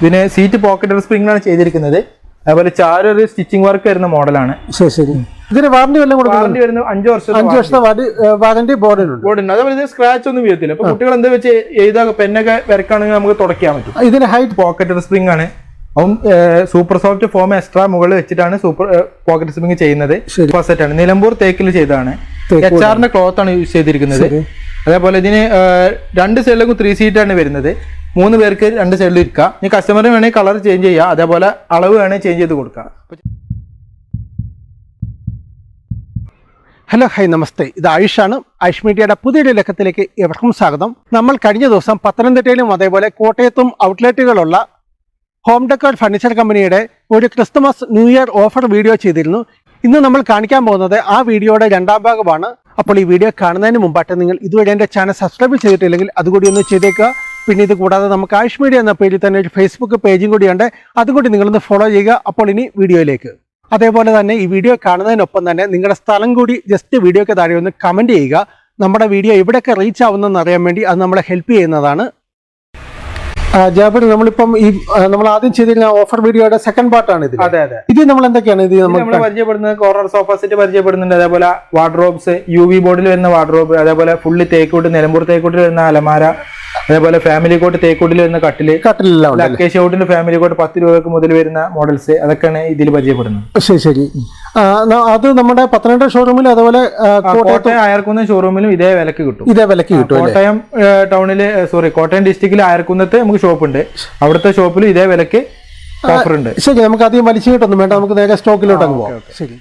ഇതിന് seat pocket സ്പ്രിംഗാണ് ചെയ്തിരിക്കുന്നത്. അതുപോലെ ചാരു ഒരു സ്റ്റിച്ചിങ് വർക്ക് വരുന്ന മോഡലാണ്. ശരി ശരി. ഇതിന് വാറണ്ടി വല്ലതും വാറണ്ടി വരുന്ന അഞ്ച് വർഷം അഞ്ച് വർഷത്തെ വാറണ്ടി ബോർഡിലുണ്ട് ബോർഡുണ്ട് അതുപോലെ ഇത് സ്ക്രാച്ച് ഒന്നും വീഴത്തില്ല. അപ്പൊ കുട്ടികൾ എന്താ വെച്ച് എഴുതാ? പെന്നൊക്കെ വരക്കാണെങ്കിൽ നമുക്ക് തുടയ്ക്കാൻ പറ്റും. ഇതിന് ഹൈറ്റ് പോക്കറ്റ് സ്പ്രിംഗ് ആണ്. അപ്പം സൂപ്പർ സോഫ്റ്റ് ഫോം എക്സ്ട്രാ മുകളിൽ വെച്ചിട്ടാണ് സൂപ്പർ പോക്കറ്റ് സ്പ്രിംഗ് ചെയ്യുന്നത്. ഫസ്റ്റ് ആണ്. നിലമ്പൂർ തേക്കിൽ ചെയ്തതാണ്. എച്ച് ആറിന്റെ ക്ലോത്ത് ആണ് യൂസ് ചെയ്തിരിക്കുന്നത്. അതേപോലെ ഇതിന് രണ്ട് സൈഡിലേക്കും ത്രീ സീറ്റ് ആണ് വരുന്നത്. മൂന്ന് പേർക്ക് രണ്ട് സൈഡിൽ ഇരിക്കാം. ഇനി കസ്റ്റമറിന് വേണമെങ്കിൽ കളർ ചേഞ്ച് ചെയ്യുക അതേപോലെ അളവ് വേണമെങ്കിൽ ചേഞ്ച് ചെയ്ത് കൊടുക്കുക ഹലോ ഹൈ നമസ്തേ. ഇത് ആയുഷാണ്. ആയുഷ് മീഡിയയുടെ പുതിയൊരു ലക്കത്തിലേക്ക് എവർക്കും സ്വാഗതം. നമ്മൾ കഴിഞ്ഞ ദിവസം പത്തനംതിട്ടയിലും അതേപോലെ കോട്ടയത്തും ഔട്ട്ലെറ്റുകളുള്ള ഹോം ഡെക്കോർ ഫർണിച്ചർ കമ്പനിയുടെ ഒരു Christmas new year offer video ചെയ്തിരുന്നു. ഇന്ന് നമ്മൾ കാണിക്കാൻ പോകുന്നത് ആ വീഡിയോയുടെ രണ്ടാം ഭാഗമാണ്. അപ്പോൾ ഈ വീഡിയോ കാണുന്നതിന് മുമ്പായിട്ട് നിങ്ങൾ ഇതുവരെ എന്റെ ചാനൽ സബ്സ്ക്രൈബ് ചെയ്തിട്ടില്ലെങ്കിൽ അതുകൂടി ഒന്ന് ചെയ്തേക്കുക. പിന്നെ ഇത് കൂടാതെ നമുക്ക് ആയുഷ് മീഡിയ എന്ന പേരിൽ തന്നെ ഒരു ഫേസ്ബുക്ക് പേജും കൂടിയുണ്ട് അതും കൂടി നിങ്ങളൊന്ന് ഫോളോ ചെയ്യുക. അപ്പോൾ ഇനി വീഡിയോയിലേക്ക്. അതേപോലെ തന്നെ ഈ വീഡിയോ കാണുന്നതിനൊപ്പം തന്നെ നിങ്ങളുടെ സ്ഥലം കൂടി ജസ്റ്റ് വീഡിയോയ്ക്ക് താഴെ ഒന്ന് കമന്റ് ചെയ്യുക. നമ്മുടെ വീഡിയോ എവിടെയൊക്കെ റീച്ച് ആവുന്നതെന്ന് അറിയാൻ വേണ്ടി അത് നമ്മളെ ഹെൽപ്പ് ചെയ്യുന്നതാണ്. ആ, ജാബിർ നമ്മളിപ്പം ഈ നമ്മൾ ആദ്യം ചെയ്തിരുന്ന ഓഫർ വീഡിയോയുടെ സെക്കൻഡ് പാർട്ടാണ് ഇത് അതെ അതെ. ഇത് നമ്മൾ എന്തൊക്കെയാണ് ഇത് നമ്മൾ പരിചയപ്പെടുന്നത് കോർണർ സോഫ സെറ്റ് പരിചയപ്പെടുന്നുണ്ട്. അതേപോലെ വാർഡ്രോബ്സ് യു വി ബോർഡിൽ വരുന്ന വാർഡ്രോബ് അതേപോലെ ഫുള്ളി തേക്കൂട്ട് നിലമ്പൂർ തേക്കൂട്ടിൽ വരുന്ന അലമാര അതേപോലെ ഫാമിലി കോട്ട് തേക്കൂട്ടിൽ വരുന്ന കട്ടിൽ കട്ടിലെല്ലാം ഔട്ടിന്റെ ഫാമിലി കോട്ട് പത്ത് രൂപക്ക് മുതൽ വരുന്ന മോഡൽസ് അതൊക്കെയാണ് ഇതിൽ പരിചയപ്പെടുന്നത്. ശരി ശരി. അത് നമ്മുടെ പത്തനംതിട്ട ഷോറൂമിൽ അതുപോലെ കോട്ടയം അയർക്കുന്ന ഷോറൂമിലും ഇതേ വിലക്ക് കിട്ടും. ഇതേ വിലക്ക് കിട്ടും കോട്ടയം ടൗണിൽ സോറി കോട്ടയം ഡിസ്ട്രിക്റ്റിൽ അയർക്കുന്നത്ത് നമുക്ക് ഷോപ്പ് ഉണ്ട്. അവിടുത്തെ ഷോപ്പിലും ഇതേ വിലക്ക് ഓഫർ ഉണ്ട്. ശരി നമുക്ക് അധികം വലിച്ചു കിട്ടൊന്നും വേണ്ട. നമുക്ക് നേരെ സ്റ്റോക്കിലോട്ട് അങ്ങ് പോകാം ശരി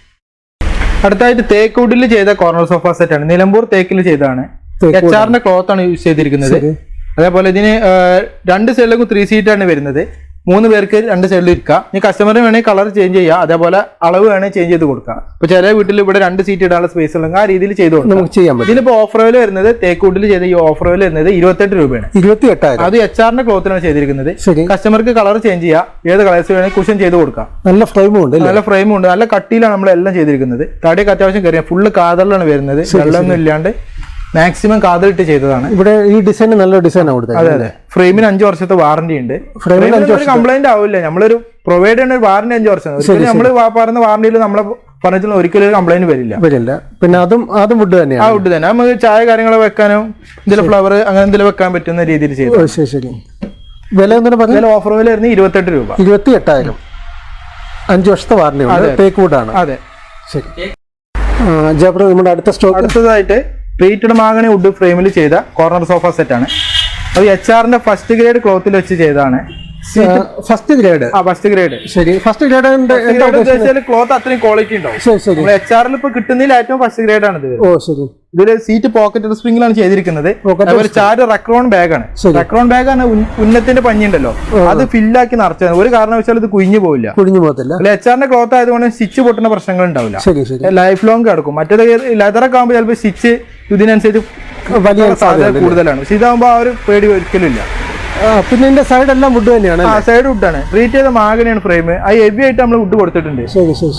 അടുത്തായിട്ട് തേക്കൂട്ടിൽ ചെയ്ത കോർണർ സോഫ സെറ്റ് ആണ്. നിലമ്പൂർ തേക്കിൽ ചെയ്താണ് എച്ച് ആറിന്റെ ക്ലോത്ത് ആണ് യൂസ് ചെയ്തിരിക്കുന്നത്. അതേപോലെ ഇതിന് രണ്ട് സൈഡിലേക്കും ത്രീ സീറ്റ് ആണ് വരുന്നത്. മൂന്ന് പേർക്ക് രണ്ട് സൈഡിൽ ഇരിക്കാം. ഇനി കസ്റ്റമറിന് വേണമെങ്കിൽ കളർ ചേഞ്ച് ചെയ്യാം. അതേപോലെ അളവ് വേണമെങ്കിൽ ചേഞ്ച് ചെയ്ത് കൊടുക്കാം. ഇപ്പൊ ചില വീട്ടിൽ ഇവിടെ രണ്ട് സീറ്റ് ഇടാനുള്ള സ്പേസ് ഉണ്ടെങ്കിൽ ആ രീതിയിൽ ചെയ്ത് കൊടുക്കാം. നമുക്ക് ചെയ്യാൻ പറ്റും. ഇതിലിപ്പോ ഓഫർ വില വരുന്നത് തേക്കൂട്ടിൽ ചെയ്ത ഈ ഓഫർ വില വരുന്നത് ഇരുപത്തെട്ട് രൂപയാണ്. ഇരുപത്തി എട്ടായിരം അത് എച്ച് ആറിന്റെ ക്ലോത്തിനാണ് ചെയ്തിരിക്കുന്നത്. കസ്റ്റമർക്ക് കളർ ചേഞ്ച് ചെയ്യാം. ഏത് കളേഴ്സ് വേണമെങ്കിൽ കുഷൻ ചെയ്ത് കൊടുക്കാം. നല്ല ഫ്രെയിമും ഉണ്ട് നല്ല ഫ്രെയിമും ഉണ്ട്. നല്ല കട്ടിയിലാണ് നമ്മളെല്ലാം ചെയ്തിരിക്കുന്നത്. തടിയൊക്കെ അത്യാവശ്യം കയറിയ ഫുള്ള് കാതറിലാണ് വരുന്നത്. വെള്ളമൊന്നും ഇല്ലാണ്ട്. മാക്സിമം കാതലിട്ട് ചെയ്തതാണ്. ഇവിടെ ഈ ഡിസൈൻ നല്ല ഡിസൈൻ അതെ അതെ. ഫ്രെയിമിന് അഞ്ച് വർഷത്തെ വാറന്റി ഉണ്ട്. ഫ്രെയിമിന് അഞ്ച് കംപ്ലൈന്റ് ആവില്ല. നമ്മളൊരു പ്രൊവൈഡ് ചെയ്യുന്ന ഒരു വാറന്റി അഞ്ച് വർഷം. നമ്മൾ പറയുന്ന വാറന്റിയിൽ നമ്മളെ പറഞ്ഞാൽ ഒരിക്കലും ഒരു കംപ്ലൈന്റ് വരില്ല. വരില്ല. പിന്നെ അതും അതും വുഡ് ആ വുഡ് തന്നെ. നമുക്ക് ചായ കാര്യങ്ങൾ വെക്കാനോ എന്തെങ്കിലും ഫ്ലവർ അങ്ങനെ എന്തെങ്കിലും വെക്കാൻ പറ്റുന്ന രീതിയിൽ ചെയ്തു. ശരി ശരി. വില വില ഓഫർ വില ആയിരുന്നു ഇരുപത്തെട്ട് രൂപ. ഇരുപത്തി എട്ടായിരം അഞ്ച് വർഷത്തെ വാറന്റി തേക്ക് വുഡാണ് അതെ. ശരി. ജാബർ നമ്മുടെ അടുത്ത സ്റ്റോക്ക് അടുത്തതായിട്ട് ട്രീറ്റഡ് മാങ്ങണി വുഡ് ഫ്രെയിമിൽ ചെയ്ത കോർണർ സോഫ സെറ്റ് ആണ്. അത് എച്ച് ആറിന്റെ ഫസ്റ്റ് ഗ്രേഡ് ക്ലോത്തിൽ വെച്ച് ചെയ്തതാണ്. ഫസ്റ്റ് ഗ്രേഡ് ആ ഫസ്റ്റ് ഗ്രേഡ് ശരി. ഫസ്റ്റ് ഗ്രേഡ് ഉദ്ദേശിച്ചാൽ ക്ലോത്ത് അത്രയും ക്വാളിറ്റി ഉണ്ടാവും. ശരി ശരി. എച്ച് ആറിൽ ഇപ്പൊ കിട്ടുന്നതിൽ ഏറ്റവും ഫസ്റ്റ് ഗ്രേഡ് ആണ് ഇത്. ഓ ശരി. ഇതിൽ സീറ്റ് പോക്കറ്റ് സ്പ്രിംഗിലാണ് ചെയ്തിരിക്കുന്നത്. അതുപോലെ ചാര് റക്രോൺ ബാഗ് ആണ്. ശരി. റക്രോൺ ബാഗ് ആണ് ഉന്നത്തിന്റെ പഞ്ഞി ഉണ്ടല്ലോ അത് ഫില്ലാക്കി നിറച്ചത്. ഒരു കാരണവശാലും ഇത് കുഞ്ഞു പോവില്ല. കുഞ്ഞു പോകത്തില്ല. എച്ച് ആറിന്റെ ക്ലോത്ത് ആയതുകൊണ്ട് സ്റ്റിച്ച് പൊട്ടുന്ന പ്രശ്നങ്ങൾ ഉണ്ടാവില്ല. ലൈഫ് ലോങ് കിടക്കും. മറ്റേത് ലെതറൊക്കെ ആകുമ്പോൾ ചിലപ്പോൾ സ്റ്റിച്ച് ഇതിനനുസരിച്ച് വലിയ സാധ്യത കൂടുതലാണ്. പക്ഷെ ഇതാകുമ്പോൾ ആ ഒരു പേടി ഒരിക്കലും ഇല്ല. പിന്നെ ഇതിന്റെ സൈഡ് എല്ലാം വുഡ് തന്നെയാണ് ആ സൈഡ് വുഡാണ് ട്രീറ്റ് ചെയ്ത മാഗനിയാണ് ഫ്രെയിം ആ ഹെവി ആയിട്ട് നമ്മൾ വുഡ് കൊടുത്തിട്ടുണ്ട്.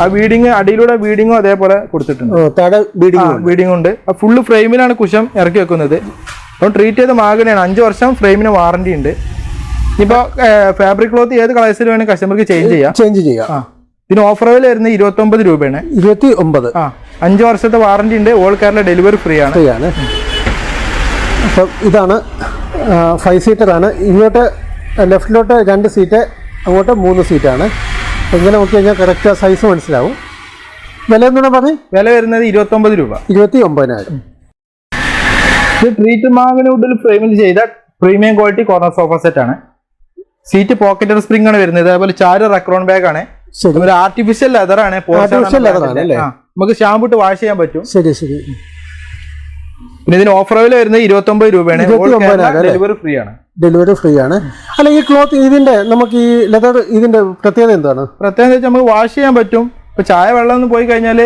ആ വീഡിങ് അടിയിലൂടെ വീഡിങ്ങും അതേപോലെ കൊടുത്തിട്ടുണ്ട്. താഴെ ബീഡിംഗ് ഉണ്ട്. ഫുള്ള് ഫ്രെയിമിലാണ് കുശം ഇറക്കി വെക്കുന്നത്. അപ്പം ട്രീറ്റ് ചെയ്ത മാഗനിയാണ് അഞ്ച് വർഷം ഫ്രെയിമിന് വാറണ്ടി ഉണ്ട്. ഇനിയിപ്പോൾ ഫാബ്രിക് ക്ലോത്ത് ഏത് കളേഴ്സിൽ വേണമെങ്കിൽ കസ്റ്റമർക്ക് ചേഞ്ച് ചെയ്യാം. ചേഞ്ച് ചെയ്യാം. പിന്നെ ഇതിന് ഓഫർ വില വരുന്നത് ഇരുപത്തൊമ്പത് രൂപയാണ്. ഇരുപത്തി ഒമ്പത്. ആ അഞ്ച് വർഷത്തെ വാറണ്ടി ഉണ്ട്. ഓൾ കേരള ഡെലിവറി ഫ്രീ ആണ്. ഫ്രീയാണ് അപ്പം ഇതാണ് ഫൈവ് സീറ്ററാണ് ഇങ്ങോട്ട് ലെഫ്റ്റിലോട്ട് രണ്ട് സീറ്റ് അങ്ങോട്ട് മൂന്ന് സീറ്റാണ് ഇങ്ങനെ നോക്കി കഴിഞ്ഞാൽ കറക്റ്റ് സൈസ് മനസ്സിലാവും. വില എന്താണ് പറഞ്ഞത് വില വരുന്നത് ഇരുപത്തൊമ്പത് രൂപ. ഇരുപത്തി ഒമ്പതിനായിരം ഇത് ട്രീറ്റ് മാങ്ങനുഡിൽ ഫ്രെയിമിൽ ചെയ്ത premium quality corner sofa set ആണ്. സീറ്റ് പോക്കറ്റ് സ്പ്രിംഗ് ആണ് വരുന്നത്. അതേപോലെ ചാര് റക്രോൺ ബാഗ് ആണ്. ഒരു ആർട്ടിഫിഷ്യൽ ലെതർ ആണ്? നമുക്ക് ഷാമ്പു ഇട്ട് വാഷ് ചെയ്യാൻ പറ്റും. ശരി ശരി. പിന്നെ ഇതിന് ഓഫർ വില വരുന്നത് ഇരുപത്തൊമ്പത് രൂപയാണ്. ഡെലിവറി ഫ്രീ ആണ്. ഡെലിവറി ഫ്രീ ആണ്. അല്ല ഈ ക്ലോത്ത് ഇതിന്റെ നമുക്ക് ഈ ലെതർ ഇതിന്റെ പ്രത്യേകത എന്താണ്? പ്രത്യേകത നമുക്ക് വാഷ് ചെയ്യാൻ പറ്റും. ഇപ്പൊ ചായ വെള്ളം ഒന്ന് പോയി കഴിഞ്ഞാൽ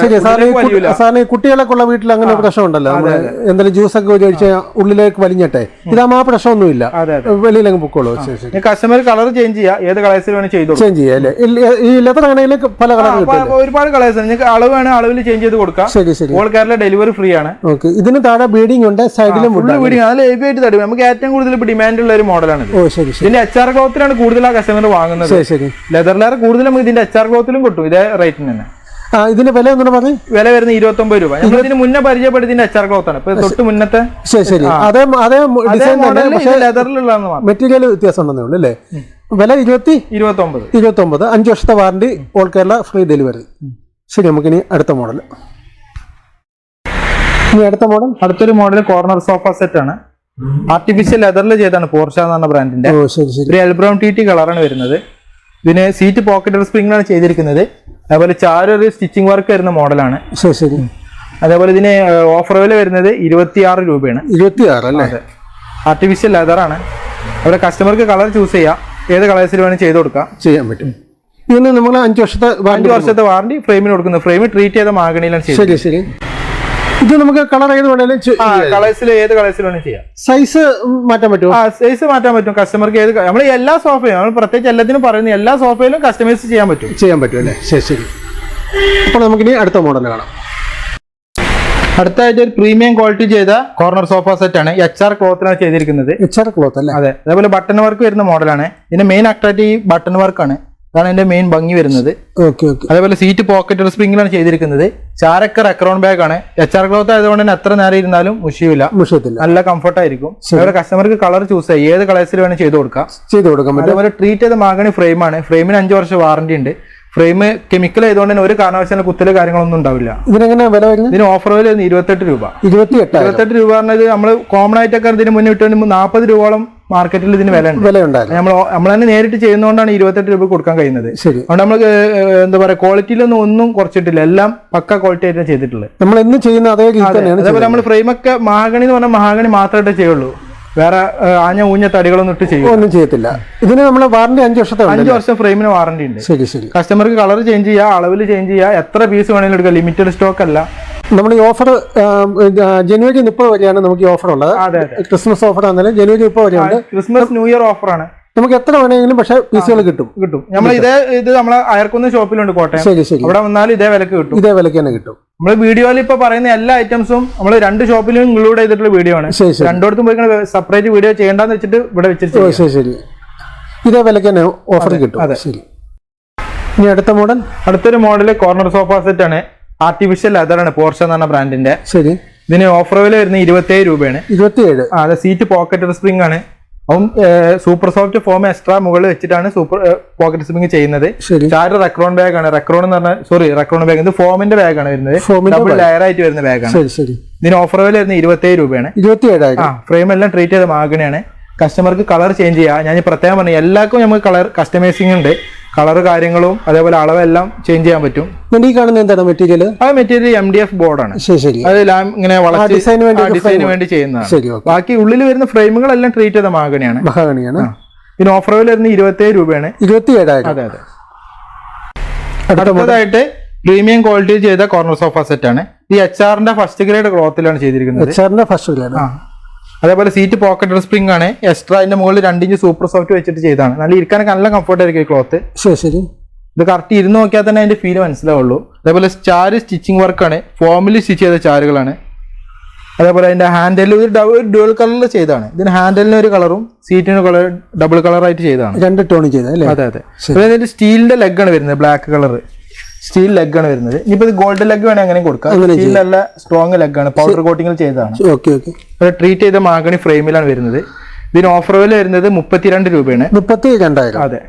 ശരി സാറിന് സാറിന് വീട്ടിൽ അങ്ങനെ പ്രശ്നം പ്രശ്നമുണ്ടല്ലോ. നമ്മൾ എന്തെങ്കിലും ജ്യൂസ് ഒക്കെ ഒഴിച്ച് ഉള്ളിലേക്ക് വലിഞ്ഞട്ടെ. ഇതാകുമ്പോൾ ആ പ്രശ്നമൊന്നുമില്ല. അതെ അതെ. വെളിയിലങ്ങ് പൊക്കോളൂ. കസ്റ്റമർ കളർ ചേഞ്ച് ചെയ്യാം. ഏത് കളേഴ്സിൽ വേണം ചെയ്തു ചേഞ്ച് ചെയ്യാം അല്ലേ? ഈ ആണെങ്കിൽ പല കളർ ഒരുപാട് കളേഴ്സ് നിങ്ങൾക്ക് അളവ് വേണം അളവിൽ ചേഞ്ച് ചെയ്ത് കൊടുക്കാം. ശരി ശരി. ഓൾ കേരള ഡെലിവറി ഫ്രീ ആണ്. ഓക്കെ. ഇതിന് താഴെ ബീഡിംഗ് ഉണ്ട് സൈഡിലും വീഡിയോ നല്ല ഹെവി ആയിട്ട് തടി നമുക്ക് ഏറ്റവും കൂടുതൽ ഡിമാൻഡ് ഉള്ള ഒരു മോഡലാണ് ഇത് ഓ ശരി ഇതിന്റെ എച്ച് ആർ ക്ലോത്തിലാണ് കൂടുതൽ ആ കസ്റ്റമർ വാങ്ങുന്നത്. ശരി ലെതറിലേറെ കൂടുതൽ നമുക്ക് ഇതിന്റെ എച്ച് ആർ ക്ലോത്തിലും കിട്ടും. ഇതേ റേറ്റിന് തന്നെ. ഇതിന്റെ വില ഒന്നും പറഞ്ഞു? വില വരുന്ന ഇരുപത്തി ഒമ്പത് രൂപ ഇതിന് മുന്നേ പരിചയപ്പെടുത്തിന്റെ എച്ച് ആർ ക്ലോത്ത് ആണ്. തൊട്ട് മുന്നത്തെ ശരി ശരി. അതേ അതേ ഡിസൈൻ മാത്രം. മെറ്റീരിയൽ വ്യത്യാസം ഉണ്ടെന്നേ ഉള്ളൂ അല്ലേ? വില ഇരുപത്തി ഇരുപത്തി ഒമ്പത് ഇരുപത്തി ഒമ്പത് അഞ്ച് വർഷത്തെ warranty all Kerala free delivery ശരി നമുക്കിനി അടുത്ത മോഡൽ ഇനി അടുത്ത മോഡൽ അടുത്തൊരു മോഡൽ കോർണർ സോഫ സെറ്റ് ആണ്. ആർട്ടിഫിഷ്യൽ ലെതറിൽ ചെയ്താണ് പോർഷ എന്ന് പറഞ്ഞ ബ്രാൻഡിന്റെ ഒരു എൽബ്രൗൺ ടി ടി കളറാണ് വരുന്നത്. ഇതിന് സീറ്റ് പോക്കറ്റ് സ്പ്രിംഗാണ് ചെയ്തിരിക്കുന്നത്. അതേപോലെ ചാരൊരു സ്റ്റിച്ചിങ് വർക്ക് വരുന്ന മോഡലാണ്. ശരി ശരി. അതേപോലെ ഇതിന് ഓഫർ വില വരുന്നത് ഇരുപത്തിയാറ് രൂപയാണ്. ഇരുപത്തി ആറ് അല്ലേ ആർട്ടിഫിഷ്യൽ ലെതറാണ് അവിടെ കസ്റ്റമർക്ക് കളർ ചൂസ് ചെയ്യാം. ഏത് കളേഴ്സിൽ വേണം ചെയ്ത് കൊടുക്കാം. ചെയ്യാൻ പറ്റും. ഇതിന് നമ്മൾ അഞ്ച് വർഷത്തെ അഞ്ച് വർഷത്തെ വാറണ്ടി ഫ്രെയിമിന് കൊടുക്കുന്നത് ഫ്രെയിം ട്രീറ്റ് ചെയ്ത മാഗണിയിലാണ് ശരി ശരി. ഇത് നമുക്ക് കളർ ഏത് വേണേലും കളേഴ്സിൽ ഏത് കളേഴ്സിൽ വേണം ചെയ്യാം. സൈസ് മാറ്റാൻ പറ്റുമോ? സൈസ് മാറ്റാൻ പറ്റും. കസ്റ്റമർക്ക് ഏത് നമ്മൾ എല്ലാ സോഫയും നമ്മൾ പ്രത്യേകിച്ച് എല്ലാത്തിനും പറയുന്ന എല്ലാ സോഫയിലും കസ്റ്റമൈസ് ചെയ്യാൻ പറ്റും. ചെയ്യാൻ പറ്റും അല്ലേ? ശരി ശരി. അപ്പോൾ നമുക്കിനി അടുത്ത മോഡൽ കാണാം. അടുത്തായിട്ട് ഒരു പ്രീമിയം ക്വാളിറ്റി ചെയ്ത കോർണർ സോഫ സെറ്റ് ആണ്. എച്ച് ആർ ക്ലോത്തിനാണ് ചെയ്തിരിക്കുന്നത്. എച്ച് ആർ ക്ലോത്ത് അല്ലേ? അതെ. അതേപോലെ ബട്ടൺ വർക്ക് വരുന്ന മോഡലാണ് ഇതിന്റെ മെയിൻ അട്രാക്റ്റ് ഈ ബട്ടൺ വർക്കാണ് അതാണ് അതിന്റെ മെയിൻ ഭംഗി വരുന്നത്. ഓക്കെ ഓക്കെ അതേപോലെ സീറ്റ് പോക്കറ്റ് സ്പ്രിംഗിലാണ് ചെയ്തിരിക്കുന്നത്. ചാരക്കർ അക്രോൺ ബാഗ് ആണ്. എച്ച് ആർ ക്ലോത്ത് ആയതുകൊണ്ട് തന്നെ എത്ര നേരം ഇരുന്നാലും മുഷിയില്ല. നല്ല കംഫർട്ട് ആയിരിക്കും. അതേപോലെ കസ്റ്റമർക്ക് കളർ ചൂസ് ചെയ്യാം. ഏത് കളേഴ്സിൽ വേണം ചെയ്ത് കൊടുക്കാം. ചെയ്ത് കൊടുക്കാം. അതേപോലെ ട്രീറ്റ് ചെയ്ത മാഗണി ഫ്രെയിമാണ് ഫ്രെയിമിന് അഞ്ച് വർഷം വാറന്റി ഉണ്ട്. ഫ്രെയിം കെമിക്കൽ ആയതുകൊണ്ട് തന്നെ ഒരു കാരണവശാലും കുത്തൽ കാര്യങ്ങളൊന്നും ഉണ്ടാവില്ല. ഇതിനെങ്ങനെ വില വരുന്നത്? ഇതിന് ഓഫർ വില വരുന്നത് ഇരുപത്തെട്ട് രൂപ. ഇരുപത്തിയെട്ട് ഇരുപത്തെട്ട് രൂപ പറഞ്ഞത് നമ്മൾ കോമൺ ആയിട്ടൊക്കെ ഇതിന് മുന്നേ ഇട്ടുകൊണ്ട് നാൽപ്പത് രൂപയോളം മാർക്കറ്റിൽ ഇതിന് വില ഉണ്ട് വില ഉണ്ടായിരുന്നു നമ്മൾ നമ്മൾ തന്നെ നേരിട്ട് ചെയ്യുന്നതുകൊണ്ടാണ് ഇരുപത്തെട്ട് രൂപ കൊടുക്കാൻ കഴിയുന്നത്. ശരി. അതുകൊണ്ട് നമ്മൾ എന്താ പറയുക ക്വാളിറ്റിയിലൊന്നും ഒന്നും കുറച്ചിട്ടില്ല. എല്ലാം പക്ക ക്വാളിറ്റി ആയിട്ട് ചെയ്തിട്ടുള്ളത്. നമ്മൾ എന്നും ചെയ്യുന്ന അതേ അതേപോലെ നമ്മൾ ഫ്രെയിമൊക്കെ മഹാഗണി എന്ന് പറഞ്ഞാൽ മഹാഗണി മാത്രമായിട്ടേ ചെയ്യുള്ളൂ. വേറെ ആഞ്ഞ ഊഞ്ഞ തടികളൊന്നും ഇട്ട് ചെയ്യും ഒന്നും ചെയ്യത്തില്ല. ഇതിന് നമ്മൾ വാറണ്ടി അഞ്ച് വർഷത്തെ അഞ്ച് വർഷം ഫ്രെയിമിന് വാറണ്ടി ഉണ്ട്. ശരി ശരി. കസ്റ്റമർക്ക് കളർ ചേഞ്ച് ചെയ്യുക അളവിൽ ചേഞ്ച് ചെയ്യുക എത്ര പീസ് വേണമെങ്കിലും എടുക്കാം. ലിമിറ്റഡ് സ്റ്റോക്ക് അല്ല. നമ്മൾ ഈ ഓഫർ ജനുവരി മുപ്പത് വരെയാണ് നമുക്ക് ഈ ഓഫർ ഉള്ളത്. അതെ ക്രിസ്മസ് ഓഫർ ആണെങ്കിലും ജനുവരി മുപ്പത് വരെയുണ്ട്. ക്രിസ്മസ് ന്യൂ ഇയർ ഓഫറാണ് നമുക്ക് എത്ര വേണമെങ്കിലും പക്ഷേ പീസുകൾ കിട്ടും. കിട്ടും. നമ്മൾ ഇതേ ഇത് നമ്മളെ അയർക്കുന്ന ഷോപ്പിലുണ്ട് കോട്ടയം. ശരി ശരി. അവിടെ വന്നാലും ഇതേ വിലക്ക് കിട്ടും. ഇതേ വിലക്ക് തന്നെ കിട്ടും. നമ്മൾ വീഡിയോയിൽ ഇപ്പൊ പറയുന്ന എല്ലാ ഐറ്റംസും നമ്മൾ രണ്ട് ഷോപ്പിലും ഇൻക്ലൂഡ് ചെയ്തിട്ടുള്ള വീഡിയോ ആണ്. ശരി രണ്ടോടത്തും പോയി സെപ്പറേറ്റ് വീഡിയോ ചെയ്യേണ്ടെന്ന് വെച്ചിട്ട് ഇവിടെ വെച്ചിട്ട് ശരി ശരി. ഇതേ വിലക്ക് തന്നെ ഓഫർ കിട്ടും. അതെ. ശരി. ഇനി അടുത്ത മോഡൽ അടുത്തൊരു മോഡൽ കോർണർ സോഫ സെറ്റ് ആണ്. ആർട്ടിഫിഷ്യൽ ലെതർ ആണ് പോർഷൻ എന്ന് പറഞ്ഞ ബ്രാൻഡിന്റെ ശരി. ഇതിന് ഓഫർ വില വരുന്നത് ഇരുപത്തേഴ് രൂപയാണ്. ഇരുപത്തിയേഴ്. അതെ സീറ്റ് പോക്കറ്റ് സ്പ്രിംഗ് ആണ്. അതും സൂപ്പർ സോഫ്റ്റ് ഫോം എക്സ്ട്രാ മുകളിൽ വെച്ചിട്ടാണ് സൂപ്പർ പോക്കറ്റ് സ്പ്രിംഗ് ചെയ്യുന്നത്. ചാര് റെക്രോൺ ബാഗ് ആണ്. റെക്രോൺ എന്ന് പറഞ്ഞാൽ സോറി റെക്രോൺ ബാഗ് ഇത് ഫോമിന്റെ ബാഗ് ആണ് വരുന്നത്. ഡബിൾ ലെയർ ആയിട്ട് വരുന്ന ബാഗാണ് ഇതിന് ഓഫർ വില വരുന്നത് ഇരുപത്തേഴ് രൂപയാണ്. ഇരുപത്തിയേഴായിരം ആ ഫ്രെയിം എല്ലാം ട്രീറ്റ് ചെയ്ത് മാഗണിയാണ്. കസ്റ്റമർക്ക് കളർ ചേഞ്ച് ചെയ്യാം. ഞാൻ പ്രത്യേകം പറഞ്ഞു എല്ലാവർക്കും നമുക്ക് കളർ കസ്റ്റമൈസിംഗ് ഉണ്ട്. കളർ കാര്യങ്ങളും അതേപോലെ അളവെല്ലാം ചേഞ്ച് ചെയ്യാൻ പറ്റും. ഈ കാണുന്ന എന്താണ് മെറ്റീരിയൽ ആ മെറ്റീരിയൽ എം ഡി എഫ് ബോർഡാണ് അത് ലാം ഇങ്ങനെ വളച്ച് ഡിസൈന് വേണ്ടി ചെയ്യുന്നതാണ്. ബാക്കി ഉള്ളിൽ വരുന്ന ഫ്രെയിമുകളെല്ലാം ട്രീറ്റ് ചെയ്ത മാഗണിയാണ് മഹാഗണിയാണ് ഇതിന് ഓഫർ വില വരുന്നത് ഇരുപത്തേഴ് രൂപയാണ്. ഇരുപത്തിയേഴായിരം. അതെ അതെ. അടുത്ത അടുത്തതായിട്ട് പ്രീമിയം ക്വാളിറ്റി ചെയ്ത കോർണർ സോഫ സെറ്റ് ആണ്. ഈ എച്ച് ആറിന്റെ ഫസ്റ്റ് ഗ്രേഡ് ക്ലോത്തിലാണ് ചെയ്തിരിക്കുന്നത്. എച്ച് ആറിന്റെ ഫസ്റ്റ് ആ. അതേപോലെ സീറ്റ് പോക്കറ്റ് സ്പ്രിംഗ് ആണ്. എക്സ്ട്രാ അതിന്റെ മുകളിൽ രണ്ടിഞ്ച് സൂപ്പർ സോഫ്റ്റ് വെച്ചിട്ട് ചെയ്താണ് നല്ല ഇരിക്കാനൊക്കെ നല്ല കംഫർട്ട് ആയിരിക്കും ഈ ക്ലോത്ത് ശരി ശരി. ഇത് കറക്റ്റ് ഇരുന്ന് നോക്കിയാൽ തന്നെ അതിന്റെ ഫീൽ മനസ്സിലാവുള്ളൂ. അതേപോലെ ചാര് സ്റ്റിച്ചിങ് വർക്കാണ് ഫോമിൽ സ്റ്റിച്ച് ചെയ്ത ചാരുകളാണ്. അതേപോലെ അതിന്റെ ഹാൻഡിൽ ഒരു ഡുവൽ കളറിൽ ചെയ്താണ് ഇതിന് ഹാൻഡിലിന് ഒരു കളറും സീറ്റിന് കളർ ഡബിൾ കളറായിട്ട് ചെയ്തതാണ്. രണ്ട് ടോണി ചെയ്ത അല്ലേ? അതെ അതെ. അതായത് സ്റ്റീലിന്റെ ലെഗ് ആണ് വരുന്നത് ബ്ലാക്ക് കളർ സ്റ്റീൽ ലെഗ് ആണ് വരുന്നത്. ഇനിയിപ്പോ ഇത് ഗോൾഡ് ലെഗ് വേണേ അങ്ങനെ കൊടുക്കാം സ്റ്റീൽ നല്ല സ്ട്രോങ് ലെഗ് ആണ്. പൗഡർ കോട്ടിങ്ങിൽ ചെയ്തതാണ്. ട്രീറ്റ് ചെയ്ത മാഗണി ഫ്രെയിമിലാണ് വരുന്നത്. ഇതിന് ഓഫർ വില വരുന്നത് മുപ്പത്തിരണ്ട് രൂപയാണ്. മുപ്പത്തി രണ്ടായിരം. അതെ.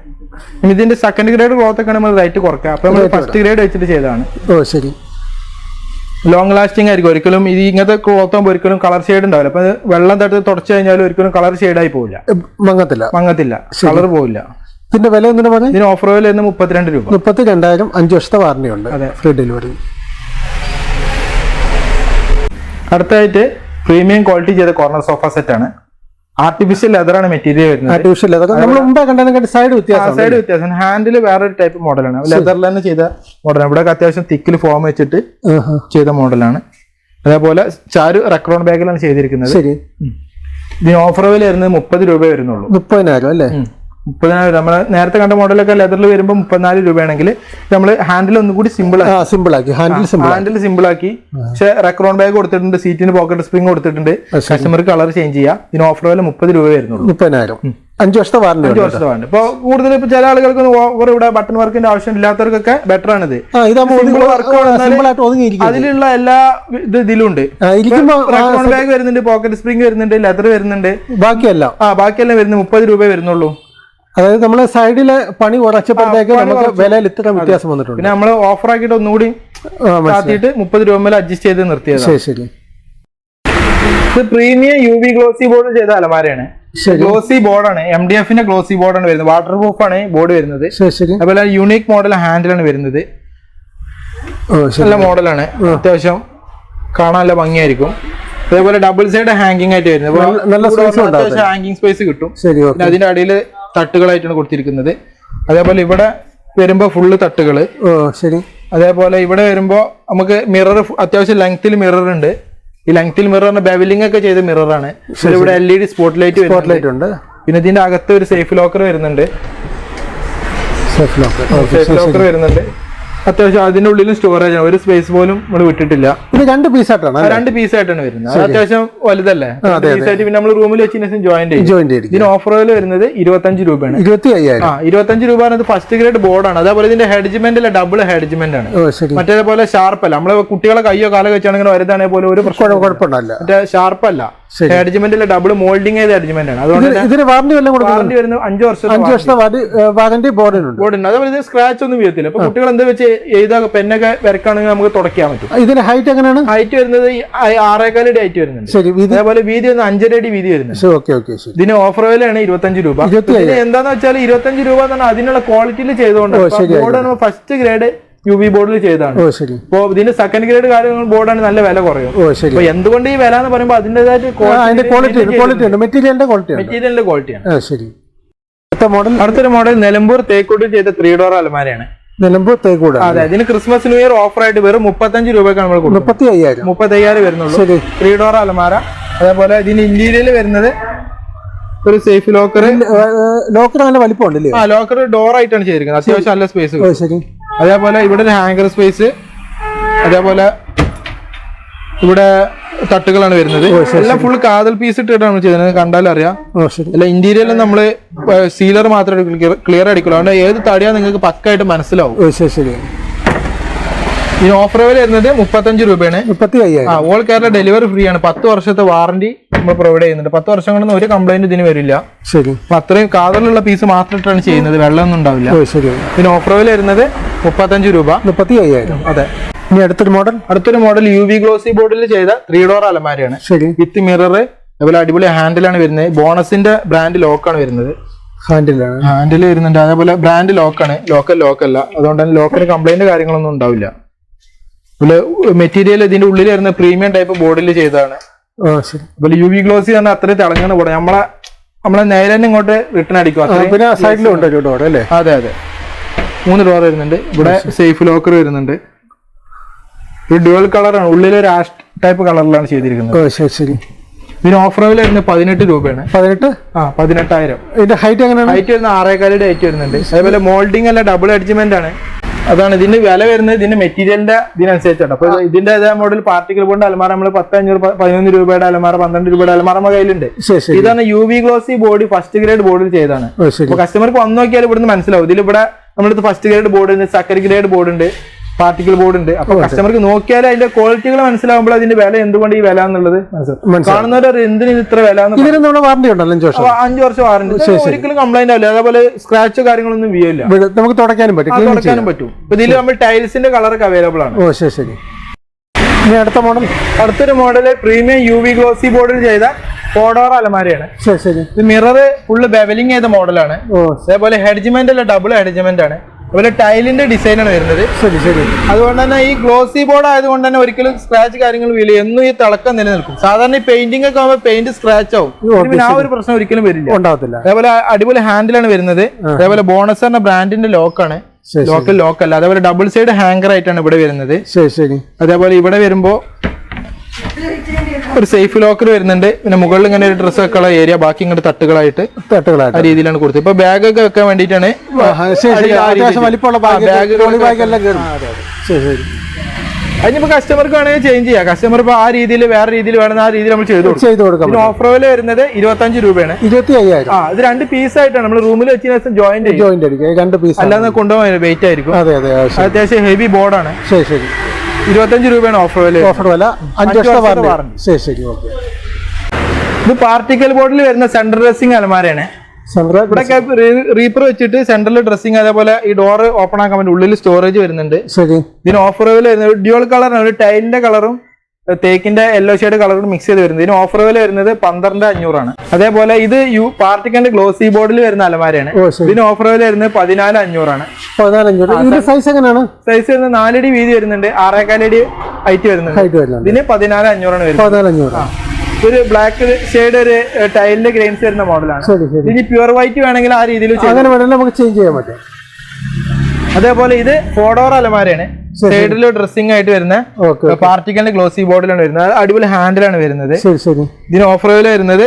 ഇതിന്റെ സെക്കൻഡ് ഗ്രേഡ് ക്ലോത്ത് ഒക്കെ നമ്മൾ റേറ്റ് കുറക്കാം അപ്പൊ നമ്മൾ ഫസ്റ്റ് ഗ്രേഡ് വെച്ചിട്ട് ചെയ്തതാണ്. ഓ ശരി. ലോങ് ലാസ്റ്റിംഗ് ആയിരിക്കും. ഒരിക്കലും ഇത് ഇങ്ങനത്തെ ക്ലോത്ത് ആകുമ്പോൾ ഒരിക്കലും കളർ ഷെയ്ഡ് ഉണ്ടാവില്ല. അപ്പൊ വെള്ളം തട്ട് തുടച്ചു കഴിഞ്ഞാൽ ഒരിക്കലും കളർ ഷെയ്ഡായി പോവില്ല. മങ്ങത്തില്ല. മങ്ങത്തില്ല. കളർ പോവില്ല. ഇതിന്റെ വില എന്തിനു പറഞ്ഞു? ഇതിന് ഓഫർ വില വരുന്നത് മുപ്പത്തിരണ്ട് രൂപ. മുപ്പത്തി രണ്ടായിരം അഞ്ച് വർഷത്തെ വാറണ്ടി ഉണ്ട് അതെ. ഫ്രീ ഡെലിവറി അടുത്തായിട്ട് പ്രീമിയം ക്വാളിറ്റി ചെയ്ത കോർണർ സോഫ സെറ്റ് ആണ്. ആർട്ടിഫിഷ്യൽ ലെതറാണ് മെറ്റീരിയൽ വരുന്നത്. ആർട്ടിഫിഷ്യൽ ലെതർ നമ്മൾ മുമ്പേ കണ്ടതിനെക്കാട്ടി സൈഡ് വ്യത്യാസം സൈഡ് വ്യത്യാസം. ഹാൻഡിൽ വേറൊരു ടൈപ്പ് മോഡലാണ് ലെതറിൽ തന്നെ ചെയ്ത മോഡലാണ് ഇവിടെ അത്യാവശ്യം തിക്കിൽ ഫോം വെച്ചിട്ട് ചെയ്ത മോഡലാണ് അതേപോലെ ചാരു റെക്രോൺ ബാഗിലാണ് ചെയ്തിരിക്കുന്നത്. ശരി. ഇതിന് ഓഫർ വില വരുന്നത് മുപ്പത് രൂപ വരുന്നുള്ളൂ. മുപ്പതിനായിരം അല്ലേ? മുപ്പതിനായിരം നമ്മൾ നേരത്തെ കണ്ട മോഡലൊക്കെ ലെതറിൽ വരുമ്പോൾ മുപ്പത്തിനാല് രൂപയാണെങ്കിൽ നമ്മൾ ഹാൻഡിൽ ഒന്നും കൂടി സിമ്പിൾ സിമ്പിൾ ആക്കി. ഹാൻഡിൽ സിമ്പിൾ ഹാൻഡിൽ സിമ്പിൾ ആക്കി. പക്ഷേ റെക്രോൺ ബാഗ് കൊടുത്തിട്ടുണ്ട് സീറ്റിന് പോക്കറ്റ് സ്പ്രിംഗ് കൊടുത്തിട്ടുണ്ട്. കസ്റ്റമർ കളർ ചേഞ്ച് ചെയ്യാം. ഇതിന് ഓഫർ വില മുപ്പത് രൂപ വരുന്നുള്ളൂ. മുപ്പതിനായിരം. അഞ്ച് വർഷത്തെ വാറണ്ടി അഞ്ച് വർഷത്തെ വാറണ്ടി ഇപ്പൊ കൂടുതൽ ഇപ്പൊ ചില ആളുകൾക്ക് ഓവർ ഇവിടെ ബട്ടൺ വർക്കിന്റെ ആവശ്യം ഇല്ലാത്തവർക്കൊക്കെ ബെറ്റർ ആണ് ഒതുങ്ങിയിരിക്കും അതിലുള്ള എല്ലാ ഇത് ഇതിലുണ്ട്. റെക്രോൺ ബാഗ് വരുന്നുണ്ട് പോക്കറ്റ് സ്പ്രിംഗ് വരുന്നുണ്ട് ലെതർ വരുന്നുണ്ട്. ബാക്കിയെല്ലാം. ആ ബാക്കിയെല്ലാം വരുന്നത് മുപ്പത് രൂപ വരുന്നുള്ളൂ. അതായത് നമ്മൾ സൈഡിലെ പണി ഉടച്ചപ്പോഴത്തേക്ക് നമുക്ക് വിലയിൽ ഇത്ര വ്യത്യാസം വന്നിട്ടുണ്ട്. പിന്നെ നമ്മൾ ഓഫർ ആക്കിയിട്ട് ഒന്നുകൂടി മാറ്റിയിട്ട്. താത്തിയിട്ട് മുപ്പത് രൂപ മേലെ അഡ്ജസ്റ്റ് ചെയ്ത് നിർത്തിയത് ശരി ശരി. ഇത് premium U V glossy board ചെയ്ത അലമാരയാണ്. ഗ്ലോസി ബോർഡാണ് എം ഡി എഫിന്റെ ഗ്ലോസി ബോർഡാണ് വരുന്നത്. വാട്ടർ പ്രൂഫ് ആണ് ബോർഡ് വരുന്നത്. അതുപോലെ യൂണിക് മോഡൽ ഹാൻഡിലാണ് വരുന്നത്. നല്ല മോഡലാണ് അത്യാവശ്യം കാണാൻ നല്ല ഭംഗിയായിരിക്കും. അതേപോലെ ഡബിൾ സൈഡ് ഹാങ്കിങ് ആയിട്ട് വരുന്നത്. നല്ല- സ്പേസ് കിട്ടും. അതിന്റെ അടിയിൽ തട്ടുകളായിട്ടാണ് കൊടുത്തിരിക്കുന്നത്. അതേപോലെ ഇവിടെ വരുമ്പോൾ ഫുള്ള് തട്ടുകൾ ഓ ശരി. അതേപോലെ ഇവിടെ വരുമ്പോൾ നമുക്ക് മിറർ അത്യാവശ്യം ലെങ്ത്തിൽ മിറർ ഉണ്ട്. ഈ ലെങ്ത്തിൽ മിററിന് ബെവലിംഗ് ഒക്കെ ചെയ്ത മിററാണ് ഇവിടെ L E D spot light spot light ഉണ്ട്. പിന്നെ ഇതിന്റെ അകത്ത് ഒരു സേഫ് ലോക്കർ വരുന്നുണ്ട്. സേഫ് ലോക്കർ സേഫ് ലോക്കർ വരുന്നുണ്ട്. അത്യാവശ്യം അതിന്റെ ഉള്ളിലും സ്റ്റോറേജ് ആണ്. ഒരു സ്പേസ് പോലും നമ്മൾ വിട്ടിട്ടില്ല. ഇത് രണ്ട് പീസ് ആയിട്ടാണ് രണ്ട് പീസ് ആയിട്ടാണ് വരുന്നത്. അത് അത്യാവശ്യം വലുതല്ലേ? പീസ് ആയിട്ട് പിന്നെ നമ്മൾ റൂമിൽ വെച്ച് ശേഷം ജോയിന്റ് ചെയ്യും. ജോയിന്റ് ഇതിന് ഓഫർ വില വരുന്നത് ഇരുപത്തഞ്ച് രൂപയാണ്. ഇരുപത്തി അയ്യായിരം ആ ഇരുപത്തഞ്ച് രൂപ ഇത് ഫസ്റ്റ് ഗ്രേഡ് ബോർഡാണ് അതേപോലെ ഇതിന്റെ ഹെഡ്ജ്മെന്റ് അല്ല ഡബിൾ ഹെഡ്ജ്മെന്റ് ആണ്. മറ്റേപോലെ ഷാർപ്പല്ല നമ്മളെ കുട്ടികളെ കയ്യോ കാലോ വെച്ചാണെങ്കിൽ വരുതാണെങ്കിൽ പോലും ഒരു പ്രശ്നം കുഴ- കുഴപ്പമുണ്ടല്ല മറ്റേ ഷാർപ്പ് ഹെഡ്ജ്മെന്റിലെ ഡബിൾ മോൾഡിംഗ് ചെയ്ത ഹെഡ്ജ്മെന്റ് ആണ്. അതുകൊണ്ട് ഇതിന് വാറണ്ടി വല്ലതും വാറണ്ടി വരുന്നത് അഞ്ച് വർഷം അഞ്ച് വർഷത്തെ വാറണ്ടി ബോർഡിനുണ്ട് ബോർഡിന് അതേപോലെ ഇത് സ്ക്രാച്ച് ഒന്നും വീഴത്തില്ല. അപ്പൊ കുട്ടികൾ എന്താ വെച്ച് എഴുതാ പെന്നൊക്കെ വരക്കാണെങ്കിൽ നമുക്ക് തുടയ്ക്കാൻ പറ്റും. ഇതിന്റെ ഹൈറ്റ് എങ്ങനെയാണ്? ഹൈറ്റ് വരുന്നത് ആറേകാലടി ഹൈറ്റ് വരുന്നുണ്ട്. ശരി അതേപോലെ വീതി വന്ന് അഞ്ചര അടി വീതി വരുന്നത് ഓക്കെ ഓക്കെ ഇതിന് ഓഫർ വിലയാണ് ഇരുപത്തഞ്ച് രൂപ. എന്താന്ന് വെച്ചാൽ ഇരുപത്തഞ്ച് രൂപ എന്ന് പറഞ്ഞാൽ അതിനുള്ള ക്വാളിറ്റിയിൽ ചെയ്തുകൊണ്ട് ഫസ്റ്റ് ഗ്രേഡ് യു വി ബോർഡിൽ ചെയ്തതാണ്. ഓ ശരി. ഇപ്പൊ ഇതിന്റെ സെക്കൻഡ് ഗ്രേഡ് കാര്യങ്ങൾ ബോർഡാണ് നല്ല വില കുറയും. ഓ ശരി. എന്തുകൊണ്ട് ഈ വില എന്ന് പറയുമ്പോൾ അതിന്റേതായിട്ട് ആ, അതിന്റെ ക്വാളിറ്റി ഉണ്ട് ക്വാളിറ്റി ഉണ്ട്. മെറ്റീരിയലിന്റെ ക്വാളിറ്റി മെറ്റീരിയലിന്റെ ക്വാളിറ്റിയാണ് ഓ ശരി. അടുത്ത മോഡൽ അടുത്തൊരു മോഡൽ നിലമ്പൂർ തേക്കോട്ടിൽ ചെയ്ത ത്രീ ഡോർ അലമാരയാണ്. നിലമ്പൂർ തേക്കൂട്. അതെ ഇതിന് ക്രിസ്മസ് ന്യൂ ഇയർ ഓഫർ ആയിട്ട് വെറും മുപ്പത്തഞ്ച് രൂപയ്ക്കാണ് നമ്മൾ മുപ്പത്തി അയ്യായിരം മുപ്പത്തയ്യായിരം വരുന്നുള്ളൂ. ശരി. ത്രീ ഡോർ അലമാര. അതേപോലെ ഇതിന് ഇന്റീരിയൽ വരുന്നത് ഒരു സേഫ് ലോക്കർ ലോക്കർ നല്ല വലിപ്പം ഉണ്ടല്ലേ ആ ലോക്കർ ഡോർ ആയിട്ടാണ് ചെയ്തിരിക്കുന്നത്. അത്യാവശ്യം നല്ല സ്പേസ് ശരി. അതേപോലെ ഇവിടെ ഒരു ഹാങ്കർ സ്പേസ് അതേപോലെ ഇവിടെ തട്ടുകളാണ് വരുന്നത്. എല്ലാം ഫുൾ കാതൽ പീസ് ഇട്ടിട്ടാണ് നമ്മൾ ചെയ്തത്. കണ്ടാലും അറിയാം. അല്ല ഇന്റീരിയറിൽ നമ്മൾ സീലർ മാത്രമേ ക്ലിയർ അടിക്കുള്ളൂ അതുകൊണ്ട് ഏത് തടിയാ നിങ്ങൾക്ക് പക്കായിട്ട് മനസ്സിലാവും. ശരി. ഇതിന് ഓഫർ വില വരുന്നത് മുപ്പത്തഞ്ച് രൂപയാണ്. മുപ്പത്തി ആ അയ്യായിരം ഓൾ കേരള ഡെലിവറി ഫ്രീ ആണ്. പത്ത് വർഷത്തെ വാറണ്ടി നമ്മൾ പ്രൊവൈഡ് ചെയ്യുന്നുണ്ട്. പത്ത് വർഷം കൊണ്ടൊന്നും ഒരു കംപ്ലൈന്റ് ഇതിന് വരില്ല. ശരി. അപ്പൊ അത്രയും കാതലുള്ള പീസ് മാത്രമായിട്ടാണ് ചെയ്യുന്നത്. വെള്ളമൊന്നും ഉണ്ടാവില്ല. ശരി. ഇതിന് ഓഫർ വില വരുന്നത് മുപ്പത്തഞ്ച് രൂപ. മുപ്പത്തി അയ്യായിരം അതെ. ഇനി അടുത്തൊരു മോഡൽ അടുത്തൊരു മോഡൽ യു വി ഗ്ലോസി ബോർഡിൽ ചെയ്ത ത്രീ ഡോർ അലമാരിയാണ്. ശരി. വിത്ത് മിറർ അതുപോലെ അടിപൊളി ഹാൻഡിലാണ് വരുന്നത്. ബോണസിന്റെ ബ്രാൻഡ് ലോക്കാണ് വരുന്നത്. ഹാൻഡിലാണ് ഹാൻഡിൽ വരുന്നുണ്ട്. അതേപോലെ ബ്രാൻഡ് ലോക്കാണ് ലോക്കൽ ലോക്കല്ല അതുകൊണ്ട് തന്നെ ലോക്കൽ കംപ്ലൈന്റ് കാര്യങ്ങളൊന്നും ഉണ്ടാവില്ല. മെറ്റീരിയൽ ഇതിന്റെ ഉള്ളിൽ വരുന്ന പ്രീമിയം ടൈപ്പ് ബോർഡിൽ ചെയ്തതാണ്. യു വി ഗ്ലോസി തന്നെ അത്രയും തിളങ്ങുന്ന ബോർഡ് നമ്മളെ നമ്മളെ നേരെ ഇങ്ങോട്ട് റിട്ടേൺ അടിക്കും. പിന്നെ സൈഡിലും ഉണ്ട് ഒരു ഡോർ അല്ലേ? അതെ അതെ. മൂന്ന് ഡോർ വരുന്നുണ്ട്. ഇവിടെ സേഫ് ലോക്കർ വരുന്നുണ്ട്. ഒരു ഡുവൽ കളറാണ് ഉള്ളിൽ ഒരു ആഷ് ടൈപ്പ് കളറിലാണ് ചെയ്തിരിക്കുന്നത്. ശരി ശരി. ഇതിന് ഓഫർ വരുന്നത് പതിനെട്ട് രൂപയാണ്. പതിനെട്ട്? ആ പതിനെട്ടായിരം. ഇതിന്റെ ഹൈറ്റ് എങ്ങനെയാണ്? ഹൈറ്റ് വരുന്ന ആറേക്കാലിയുടെ ഹൈറ്റ് വരുന്നുണ്ട്. അതേപോലെ മോൾഡിംഗ് അല്ല ഡബിൾ അഡ്ജസ്റ്റ്മെന്റ് ആണ്. അതാണ് ഇതിന്റെ വില വരുന്നത് ഇതിന്റെ മെറ്റീരിയലിന്റെ ഇതിനനുസരിച്ചാണ്. അപ്പൊ ഇതിന്റെ അതേ മോഡൽ പാർട്ടിക്കൽ ബോണ്ട് അലമാര നമ്മൾ പത്ത് അഞ്ഞൂറ് പതിനൊന്ന് രൂപയുടെ അലമാര പന്ത്രണ്ട് രൂപയുടെ അലമാര നമ്മുടെ കയ്യിലുണ്ട്. ഇതാണ് U V glossy body first grade ബോർഡിൽ ചെയ്താണ് അപ്പൊ കസ്റ്റമർക്ക് വന്നു നോക്കിയാൽ ഇവിടുന്ന് മനസ്സിലാവും. ഇതിൽ ഇവിടെ നമ്മുടെ ഫസ്റ്റ് ഗ്രേഡ് ബോർഡ് ഉണ്ട് സെക്കൻഡ് ഗ്രേഡ് ബോർഡ് ഉണ്ട്. പാർട്ടിക്കൽ ബോർഡ് ഉണ്ട്. അപ്പൊ കസ്റ്റമർക്ക് നോക്കിയാൽ അതിന്റെ ക്വാളിറ്റികൾ മനസ്സിലാവുമ്പോൾ അതിന്റെ വില എന്തുകൊണ്ട് ഈ വില എന്നുള്ളത്. കാണുന്നവർ എന്തിന് ഇത്ര വില ഇതിന് വാറണ്ടി ഉണ്ടല്ലോ അഞ്ച് വർഷം. അഞ്ച് വർഷം വാറണ്ടി ഒരിക്കലും കംപ്ലൈന്റ് ആവില്ല. അതേപോലെ സ്ക്രാച്ചോ കാര്യങ്ങളൊന്നും വീയില്ല നമുക്ക് തുടയ്ക്കാനും പറ്റും തുടക്കാനും പറ്റും. ഇപ്പൊ ഇതിൽ നമ്മൾ ടൈൽസിന്റെ കളറൊക്കെ അവൈലബിൾ ആണ്. ഓ ശരി ശരി. ഇനി അടുത്ത മോഡൽ അടുത്തൊരു model premium U V glossy ബോർഡിൽ ചെയ്ത ഫോഡോർ അലമാരയാണ്. ശരി ശരി. ഇത് മിറർ ഫുള്ള് ബെവലിംഗ് ചെയ്ത മോഡലാണ് അതേപോലെ ഹെഡ്ജ്മെന്റ് അല്ല ഡബിൾ ഹെഡ്ജ്മെന്റ് ആണ്. അതുപോലെ ടൈലിന്റെ ഡിസൈൻ ആണ് വരുന്നത്. ശരി ശരി. അതുകൊണ്ട് തന്നെ ഈ ഗ്ലോസി ബോർഡ് ആയതുകൊണ്ട് തന്നെ ഒരിക്കലും സ്ക്രാച്ച് കാര്യങ്ങൾ വീൽ എന്നും ഈ തിളക്കം നിലനിൽക്കും. സാധാരണ ഈ പെയിന്റിംഗ് ഒക്കെ ആകുമ്പോൾ പെയിന്റ് സ്ക്രാച്ച് ആവും. ആ ഒരു പ്രശ്നം ഒരിക്കലും വരില്ല. ഉണ്ടാവത്തില്ല. അതേപോലെ അടിപൊളി ഹാൻഡിലാണ് വരുന്നത്. അതേപോലെ ബോണസ് എന്ന ബ്രാൻഡിന്റെ ലോക്കാണ് ശരി, ലോക്കൽ ലോക്ക് അല്ല. അതേപോലെ ഡബിൾ സൈഡ് ഹാങ്കർ ആയിട്ടാണ് ഇവിടെ വരുന്നത്. ശരി ശരി. അതേപോലെ ഇവിടെ വരുമ്പോ ഒരു സേഫ് ലോക്കർ വരുന്നുണ്ട്. പിന്നെ മുകളിൽ ഇങ്ങനെ ഒരു ഡ്രസ്സ് വെക്കാനുള്ള ഏരിയ ബാക്കി ഇങ്ങോട്ട് തട്ടുകളായിട്ട് ആ തട്ടുകളായിട്ട് രീതിയിലാണ് കൊടുത്തത്. ഇപ്പൊ ബാഗ് ഒക്കെ വെക്കാൻ വേണ്ടിയിട്ടാണ് ആ ആ, അതിനിപ്പോ കസ്റ്റമർക്ക് വേണമെങ്കിൽ ചേഞ്ച് ചെയ്യാം. കസ്റ്റമർ ഇപ്പൊ ആ രീതിയിൽ വേറെ രീതിയിൽ വേണമെന്ന് ആ രീതിയിൽ നമ്മൾ ചെയ്തു കൊടുക്കും. ചെയ്ത് കൊടുക്കാം ഓഫർ വില വരുന്നത് ഇരുപത്തഞ്ച് രൂപയാണ്. ഇരുപത്തി അയ്യായിരം ആ ഇത് രണ്ട് പീസ് ആയിട്ടാണ്. നമ്മൾ റൂമിൽ വെച്ചതിന് ശേഷം ജോയിന്റ് ജോയിന്റ് അടിക്കുക രണ്ട് പീസ് അല്ലാതെ കൊണ്ടുപോകാൻ വെയിറ്റ് ആയിരിക്കും. അതെ അതെ ആ, അത്യാവശ്യം ഹെവി ബോർഡാണ് ശരി ശരി. ഇരുപത്തഞ്ച് രൂപയാണ് ഓഫർ വില. ഓഫർ വില. അഞ്ച് വർഷത്തെ വാറണ്ടി ശരി ശരി ഓക്കെ ഇത് പാർട്ടിക്കൽ ബോർഡിൽ വരുന്ന സെൻട്രൽ ഡ്രസ്സിംഗ് അലമാരയാണ്. ഇവിടെ റീപ്പർ വെച്ചിട്ട് സെൻട്രൽ ഡ്രസ്സിംഗ് അതേപോലെ ഈ ഡോർ ഓപ്പൺ ആക്കാൻ വേണ്ടി ഉള്ളിൽ സ്റ്റോറേജ് വരുന്നുണ്ട്. ശരി. ഇതിന് ഓഫർ വില വരുന്നത് ഡ്യുവൽ കളറാണ് ഒരു ടൈലിന്റെ കളറും തേക്കിന്റെ യെല്ലോ ഷെയ്ഡ് കളറും മിക്സ് ചെയ്ത് വരുന്നത്. ഇതിന് ഓഫർ വില വരുന്നത് പന്ത്രണ്ട് അഞ്ഞൂറാണ്. അതേപോലെ ഇത് യു പാർട്ടിക്കന്റെ ഗ്ലോസി ബോർഡിൽ വരുന്ന അലമാരയാണ്. ഇതിന് ഓഫർ വില വരുന്നത് പതിനാല് അഞ്ഞൂറാണ്. സൈസ് എങ്ങനെയാണ്? സൈസ് വരുന്നത് നാലടി വീതി വരുന്നുണ്ട്. ആറേക്കാലടി ഹൈറ്റ് വരുന്നുണ്ട്. ഇതിന് പതിനാല് അഞ്ഞൂറാണ് വരുന്നത്. ഒരു ബ്ലാക്ക് ഷെയ്ഡ് ഒരു ടൈലിന്റെ ഗ്രെയിൻസ് വരുന്ന മോഡലാണ് ഇനി പ്യുവർ വൈറ്റ് വേണമെങ്കിൽ ആ രീതിയിൽ അങ്ങനെ വേണമെങ്കിൽ നമുക്ക് ചേഞ്ച് ചെയ്യാൻ പറ്റും. അതേപോലെ ഇത് ഫോഡോർ അലമാരയാണ്. സൈഡിൽ ഡ്രസ്സിംഗ് ആയിട്ട് വരുന്ന പാർട്ടിക്കലിന്റെ ഗ്ലോസി ബോർഡിലാണ് വരുന്നത്. അടിപൊളി ഹാൻഡിലാണ് വരുന്നത്. ഇതിന് ഓഫർ വില വരുന്നത്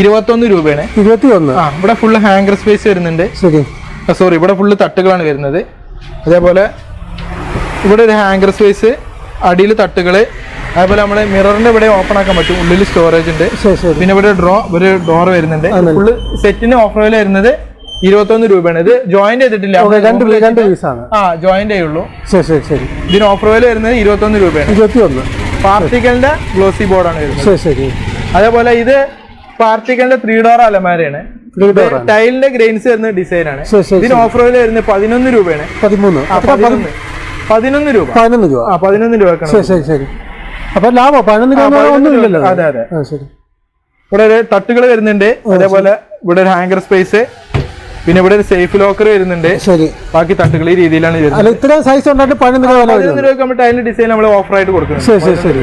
ഇരുപത്തൊന്ന് രൂപയാണ്. ഇരുപത്തി ഒന്ന് ആ ഇവിടെ ഫുള്ള് ഹാങ്കർ സ്പേസ് വരുന്നുണ്ട്. സോറി ഇവിടെ ഫുള്ള് തട്ടുകളാണ് വരുന്നത്. അതേപോലെ ഇവിടെ ഒരു ഹാങ്കർ സ്പേസ് അടിയിൽ തട്ടുകൾ അതേപോലെ നമ്മൾ മിററിന്റെ ഇവിടെ ഓപ്പൺ ആക്കാൻ പറ്റും. ഉള്ളിൽ സ്റ്റോറേജ് ഉണ്ട്. പിന്നെ ഇവിടെ ഡ്രോ ഒരു ഡോർ വരുന്നുണ്ട്. ഫുള്ള് സെറ്റിന് ഓഫർ വില വരുന്നത് ഇരുപത്തൊന്ന് രൂപയാണ് ഇത് ജോയിന്റ് ചെയ്തിട്ടില്ല രണ്ട് രണ്ട് പീസാണ് ആ ജോയിന്റ് ചെയ്യുള്ളൂ. ശരി ശരി ശരി. ഇതിന് ഓഫർ വില വരുന്നത് ഇരുപത്തൊന്ന് രൂപയാണ്. പാർട്ടിക്കലിന്റെ ഗ്ലോസി ബോർഡാണ് വരുന്നത്. ശരി ശരി. അതേപോലെ ഇത് പാർട്ടിക്കലിന്റെ ത്രീ ഡോർ അലമാരയാണ്. ടൈലിന്റെ ഗ്രെയിൻസ് വരുന്ന ഡിസൈൻ ആണ്. ഇതിന് ഓഫർ വില വരുന്നത് പതിനൊന്ന് രൂപയാണ്. പതിമൂന്ന്? പതിനൊന്ന്. രൂപ. പതിനൊന്ന് രൂപ. ആ പതിനൊന്ന് രൂപ ശരി ശരി ശരി. അപ്പൊ ലാഭം പതിനൊന്ന് രൂപ അതെ, അതെ. ശരി. ഇവിടെ ഒരു തട്ടുകൾ വരുന്നുണ്ട്. അതേപോലെ ഇവിടെ ഒരു ഹാങ്കർ സ്പേസ് പിന്നെ ഇവിടെ ഒരു സേഫ് ലോക്കർ വരുന്നുണ്ട്. ശരി. ബാക്കി തട്ടുകൾ ഈ രീതിയിലാണ് വരുന്നത്. ഇത്രയും സൈസ് ഉണ്ടായിട്ട് പതിനൊന്ന് രൂപ വില പതിനൊന്ന് വരുന്നത് രൂപ നമ്മൾ ടൈലിന്റെ ഡിസൈൻ നമ്മൾ ഓഫർ ആയിട്ട് കൊടുക്കുന്നത് ശരി ശരി ശരി.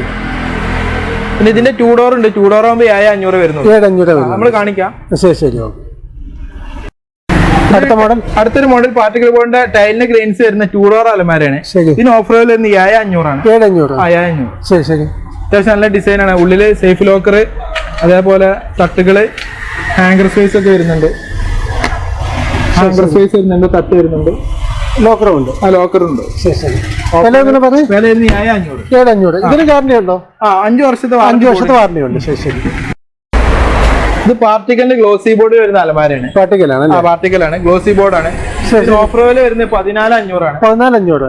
പിന്നെ ഇതിന്റെ ടൂ ഡോർ ഉണ്ട്. ടൂ ഡോർ ആകുമ്പോൾ ഏഴ് അഞ്ഞൂറ് ഏഴ് അഞ്ഞൂറ് നമ്മൾ കാണിക്കാം. ശരി ശരി ഓക്കെ അടുത്ത മോഡൽ അടുത്തൊരു മോഡൽ പാർട്ടിക്കൽ ബോർഡിന്റെ ടൈലിന് ഗ്രെയിൻസ് വരുന്ന ടൂ ഡോർ അലമാരയാണ്. ഇതിന് ഓഫർ വരുന്നത് ഏഴ് അഞ്ഞൂറാണ്. ഏഴ് അഞ്ഞൂറ്. ആ ഏഴ് അഞ്ഞൂറ്. ശരി ശരി. അത്യാവശ്യം നല്ല ഡിസൈൻ ആണ്. ഉള്ളിൽ സേഫ് ലോക്കർ അതേപോലെ തട്ടുകൾ ഹാങ്കർ സ്പേസ് ഒക്കെ വരുന്നുണ്ട്. ഹാങ്കർ സ്പേസ് വരുന്നുണ്ട് തട്ട് വരുന്നുണ്ട്. ലോക്കറും ഉണ്ട്. ആ ലോക്കർ ഉണ്ട്. ശരി ശരി. വില എങ്ങനെ പറയും? വില വരുന്നത് ഏഴ് അഞ്ഞൂറ്. ഏഴ് അഞ്ഞൂറ്. ഇതിന് ഉണ്ടോ? ആ അഞ്ച് വർഷത്തെ അഞ്ച് വർഷത്തെ വാറണ്ടി ഉണ്ട്. ശരി ശരി. ഇത് പാർട്ടിക്കലിന്റെ ഗ്ലോസി ബോർഡ് വരുന്ന അലമാരയാണ്. പാർട്ടിക്കലാണ് പാർട്ടിക്കലാണ് ഗ്ലോസി ബോർഡാണ് ഓഫർ വില വരുന്നത് പതിനാല് അഞ്ഞൂറാണ് പതിനാല് അഞ്ഞൂറ്.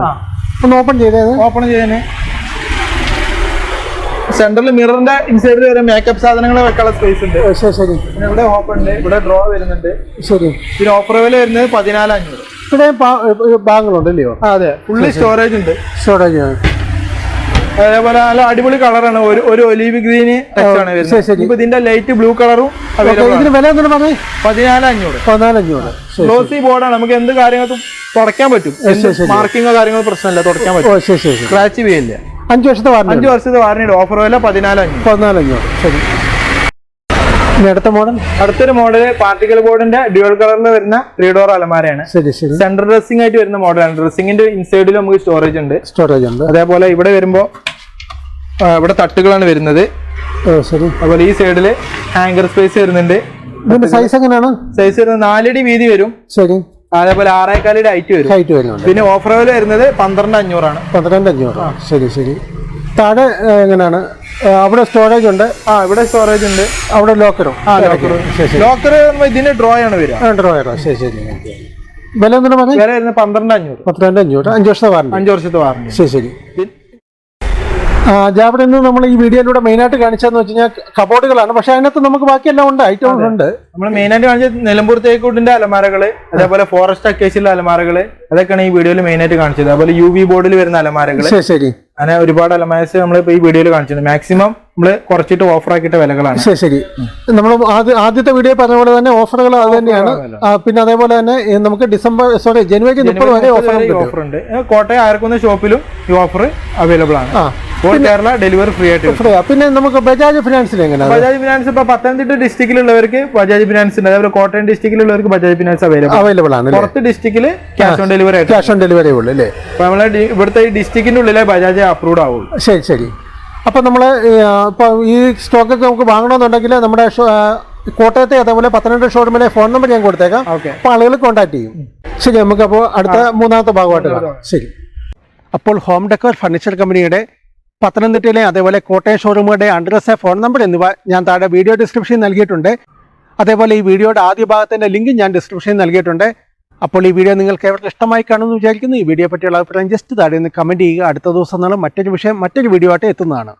ഒന്ന് ഓപ്പൺ ചെയ്തേ ഓപ്പൺ ചെയ്യാന് സെന്ററിൽ മിററിന്റെ ഇൻസൈഡിൽ വരെ മേക്കപ്പ് സാധനങ്ങൾ വെക്കാനുള്ള സ്പേസ് ഉണ്ട്. ശരി ശരി. പിന്നെ ഇവിടെ ഓപ്പൺ ഉണ്ട്. ഇവിടെ ഡ്രോ വരുന്നുണ്ട്. ശരി. പിന്നെ ഓഫർ വില വരുന്നത് പതിനാല് അഞ്ഞൂറ് ഇവിടെ ബാഗുകളുണ്ട് അല്ലയോ അതെ. ഫുള്ള് സ്റ്റോറേജ് ഉണ്ട്. സ്റ്റോറേജ് അതേപോലെ നല്ല അടിപൊളി കളറാണ് ഒരു ഒരു ഒലീവ് ഗ്രീന് ഇപ്പൊ ഇതിന്റെ ലൈറ്റ് ബ്ലൂ കളറും ഇതിന് വില പതിനാല് അഞ്ഞൂറ് പതിനാല് അഞ്ഞൂറ് ഗ്ലോസി ബോർഡാണ് നമുക്ക് എന്ത് കാര്യങ്ങൾക്കും തുടയ്ക്കാൻ പറ്റും. മാർക്കിങ്ങോ കാര്യങ്ങളോ പ്രശ്നമില്ല. തുടയ്ക്കാൻ പറ്റും. സ്ക്രാച്ച് ചെയ്യില്ല അഞ്ച് വർഷത്തെ വാറണ്ടി അഞ്ച് വർഷത്തെ വാറണ്ടി ഓഫർ വില പതിനാല് അഞ്ഞൂറ് പതിനാല് അഞ്ഞൂറ് ശരി അടുത്ത മോഡൽ അടുത്തൊരു മോഡൽ പാർട്ടിക്കൽ ബോർഡിന്റെ ഡ്യുവൽ കളറിൽ വരുന്ന ത്രീ ഡോർ അലമാരയാണ്. ശരി ശരി. സെൻട്രൽ ഡ്രസ്സിംഗ് ആയിട്ട് വരുന്ന മോഡലാണ് ഡ്രസ്സിംഗിന്റെ ഇൻസൈഡിൽ നമുക്ക് സ്റ്റോറേജ് ഉണ്ട്. സ്റ്റോറേജ് ഉണ്ട്. അതേപോലെ ഇവിടെ വരുമ്പോ ഇവിടെ തട്ടുകളാണ് വരുന്നത്. ശരി. അതുപോലെ ഈ സൈഡിൽ ഹാങ്കർ സ്പേസ് വരുന്നുണ്ട്. ഇതിന്റെ സൈസ് എങ്ങനെയാണ്? സൈസ് വരുന്നത് നാലടി വീതി വരും. ശരി. അതേപോലെ ആറേക്കാലിയുടെ ഹൈറ്റ് വരും. ഹൈറ്റ് വരുന്നുണ്ട്. പിന്നെ ഓഫർ വില വരുന്നത് പന്ത്രണ്ട് അഞ്ഞൂറാണ് പന്ത്രണ്ട് അഞ്ഞൂറ്. ശരി ശരി. താഴെ എങ്ങനെയാണ്? അവിടെ സ്റ്റോറേജ് ഉണ്ട്. ആ ഇവിടെ സ്റ്റോറേജ് ഉണ്ട്. അവിടെ ലോക്കറും ആ ശരി ലോക്കർ ഇതിന് ഡ്രോ ആണ് വരിക. ഡ്രോ ആണ് ശരി ശരി. വില എന്താണ് പറഞ്ഞത് വില വരുന്നത് പന്ത്രണ്ട് അഞ്ഞൂറ് പന്ത്രണ്ട് അഞ്ഞൂറ് അഞ്ച് വർഷത്തെ വാറണ്ടി അഞ്ച് വർഷത്തെ വാറണ്ടി ശരി ശരി. ജാബിടെ നിന്ന് നമ്മൾ ഈ വീഡിയോയിലൂടെ മെയിനായിട്ട് കാണിച്ചതെന്ന് വെച്ച് കഴിഞ്ഞാൽ കബോർഡുകളാണ് പക്ഷെ അതിനകത്ത് നമുക്ക് ബാക്കിയെല്ലാം ഉണ്ട്. ഐറ്റംസ് ഉണ്ട്. നമ്മൾ മെയിൻ ആയിട്ട് കാണിച്ചത് നിലമ്പൂർ തേക്കൂട്ടിന്റെ അലമാരകൾ അതേപോലെ ഫോറസ്റ്റ് അക്കേസിലെ അലമാരകൾ അതൊക്കെയാണ് ഈ വീഡിയോയിൽ മെയിൻ ആയിട്ട് കാണിച്ചത്. അതുപോലെ യു വി ബോർഡിൽ വരുന്ന അലമാരകൾ. ശരി അങ്ങനെ ഒരുപാട് അലമാരസ് നമ്മൾ ഈ വീഡിയോയിൽ കാണിച്ചത് മാക്സിമം നമ്മൾ കുറച്ചിട്ട് ഓഫർ ആക്കിയിട്ട വിലകളാണ്. ശരി ശരി. നമ്മൾ ആദ്യ ആദ്യത്തെ വീഡിയോ പറഞ്ഞ പോലെ തന്നെ ഓഫറുകൾ അത് തന്നെയാണ്. പിന്നെ അതേപോലെ തന്നെ നമുക്ക് ഡിസംബർ സോറി ജനുവരി മുപ്പത് വരെ ഓഫർ ഉണ്ട്. കോട്ടയം ആർക്കുന്ന ഷോപ്പിലും ഈ ഓഫർ അവൈലബിൾ ആണ്. കേരള ഡെലിവറി ഫ്രീ ആയിട്ട് പിന്നെ നമുക്ക് ബജാജ് ഫിനാൻസിൽ എങ്ങനെയാണ് ബജാജ് ഫിനാൻസ് ഇപ്പൊ പത്തനംതിട്ട ഡിസ്ട്രിക്റ്റിലുള്ളവർക്ക് ബജാജ് ഫിനാൻസ് ഉണ്ട്. അതേപോലെ കോട്ടയം ഡിസ്ട്രിക്റ്റിലുള്ളവർക്ക് ബജാജ് ഫിനാൻസ് അവൈലബിൾ അവൈലബിൾ ആണ് പുറത്ത് ഡിസ്ട്രിക്റ്റിൽ ക്യാഷ് ഓൺ ഡെലിവറി ആയിട്ട് ക്യാഷ് ഓൺ ഡെലിവറി ഉള്ളൂ അല്ലേ അപ്പൊ നമ്മളെ ഇവിടുത്തെ ഈ ഡിസ്ട്രിക്റ്റിന്റെ ഉള്ളിലെ ബജാജ് അപ്രൂവ് ആവുള്ളൂ. ശരി ശരി. അപ്പോൾ നമ്മൾ ഇപ്പോൾ ഈ സ്റ്റോക്കൊക്കെ നമുക്ക് വാങ്ങണമെന്നുണ്ടെങ്കിൽ നമ്മുടെ കോട്ടയത്തെ അതേപോലെ പത്തനംതിട്ട ഷോറൂമിലെ ഫോൺ നമ്പർ ഞാൻ കൊടുത്തേക്കാം. അപ്പൊ അപ്പോൾ ആളുകൾ കോൺടാക്ട് ചെയ്യും. ശരി നമുക്ക് അപ്പോൾ അടുത്ത മൂന്നാമത്തെ ഭാഗമായിട്ട് കാണാം. ശരി. അപ്പോൾ ഹോം ഡെക്കർ ഫർണിച്ചർ കമ്പനിയുടെ പത്തനംതിട്ടയിലെ അതേപോലെ കോട്ടയം ഷോറൂമുകളുടെ അഡ്രസ്സ് ഫോൺ നമ്പർ എന്നിവ ഞാൻ താഴെ വീഡിയോ ഡിസ്ക്രിപ്ഷനിൽ നൽകിയിട്ടുണ്ട്. അതേപോലെ ഈ വീഡിയോയുടെ ആദ്യ ഭാഗത്തിന്റെ ലിങ്ക് ഞാൻ ഡിസ്ക്രിപ്ഷനിൽ നൽകിയിട്ടുണ്ട്. അപ്പോൾ ഈ വീഡിയോ നിങ്ങൾക്ക് ഏവർക്കും ഇഷ്ടമായി കാണുമെന്ന് വിചാരിക്കുന്നു. ഈ വീഡിയോ പറ്റിയുള്ള അഭിപ്രായം ജസ്റ്റ് താഴെ നിന്ന് കമന്റ് ചെയ്യുക. അടുത്ത ദിവസം നാളെ മറ്റൊരു വിഷയം മറ്റൊരു വീഡിയോ ആയിട്ട് എത്തുന്നതാണ്.